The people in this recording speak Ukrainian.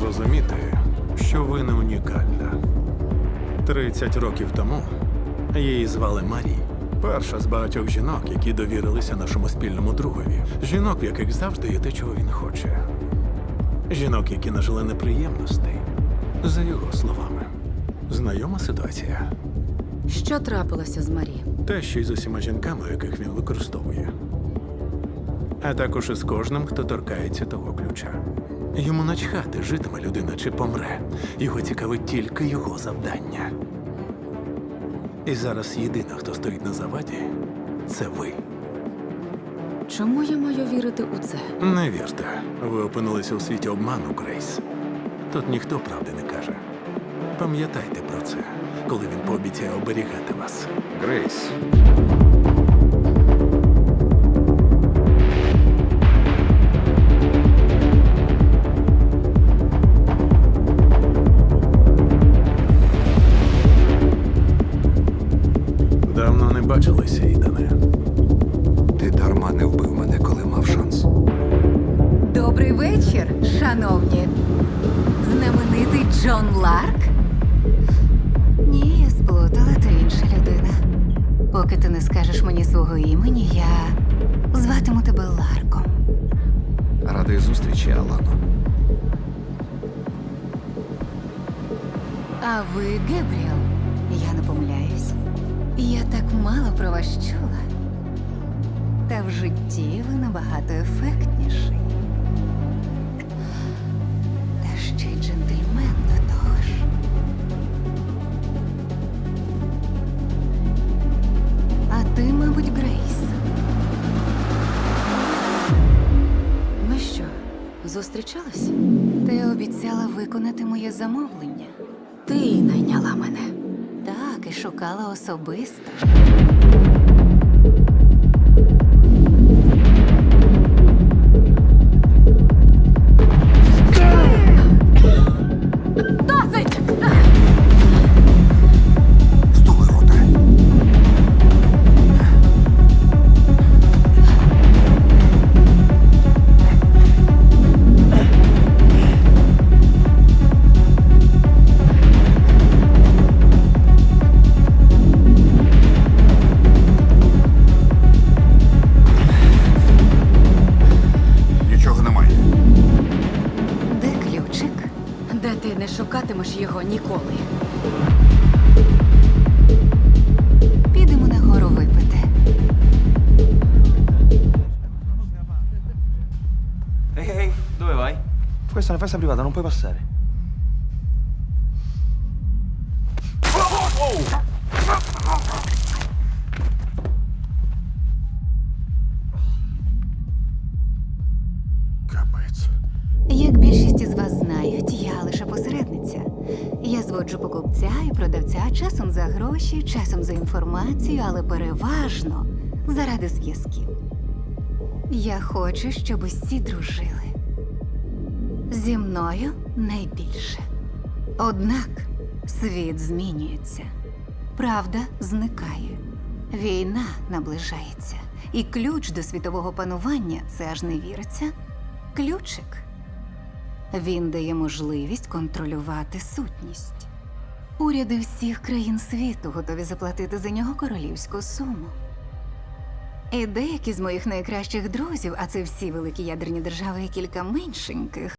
зрозуміти, що ви не унікальна. 30 років тому її звали Марі. Перша з багатьох жінок, які довірилися нашому спільному другові. Жінок, в яких завжди є те, чого він хоче. Жінок, які нажили неприємностей. За його словами. Знайома ситуація. Що трапилося з Марі? Те, що й з усіма жінками, яких він використовує. А також із кожним, хто торкається того ключа. Йому начхати, житиме людина чи помре. Його цікавить тільки його завдання. І зараз єдина, хто стоїть на заваді, це ви. Чому я маю вірити у це? Не вірте, ви опинилися у світі обману, Грейс. Тут ніхто правди не каже. Пам'ятайте про це, коли він пообіцяє оберігати вас. Грейс. Бачилися, Ідане. Ти дарма не вбив мене, коли мав шанс. Добрий вечір, шановні. Знаменитий Джон Ларк? Ні, я сплутала, то інша людина. Поки ти не скажеш мені свого імені, я зватиму тебе Ларком. Радий зустрічі, Алано. А ви Гебріел. Я не помиляюсь. Я так мало про вас чула. Та в житті ви набагато ефектніший. Та ще й джентльмен до того ж. А ти, мабуть, Грейс. Ми що, зустрічались? Ти обіцяла виконати моє замовлення. Ти найняла мене. Шукала особисто. Шукатимеш його ніколи. Підемо нагору випити. Ehi, ehi, dove vai? Questa è una festa privata, non puoi passare. Капець. Як посередниця. Я зводжу покупця і продавця часом за гроші, часом за інформацію, але переважно заради зв'язків. Я хочу, щоб усі дружили. Зі мною найбільше. Однак світ змінюється, правда зникає, війна наближається, і ключ до світового панування це аж не віриться. Ключик. Він дає можливість контролювати сутність. Уряди всіх країн світу готові заплатити за нього королівську суму. І деякі з моїх найкращих друзів, а це всі великі ядерні держави і кілька меншеньких,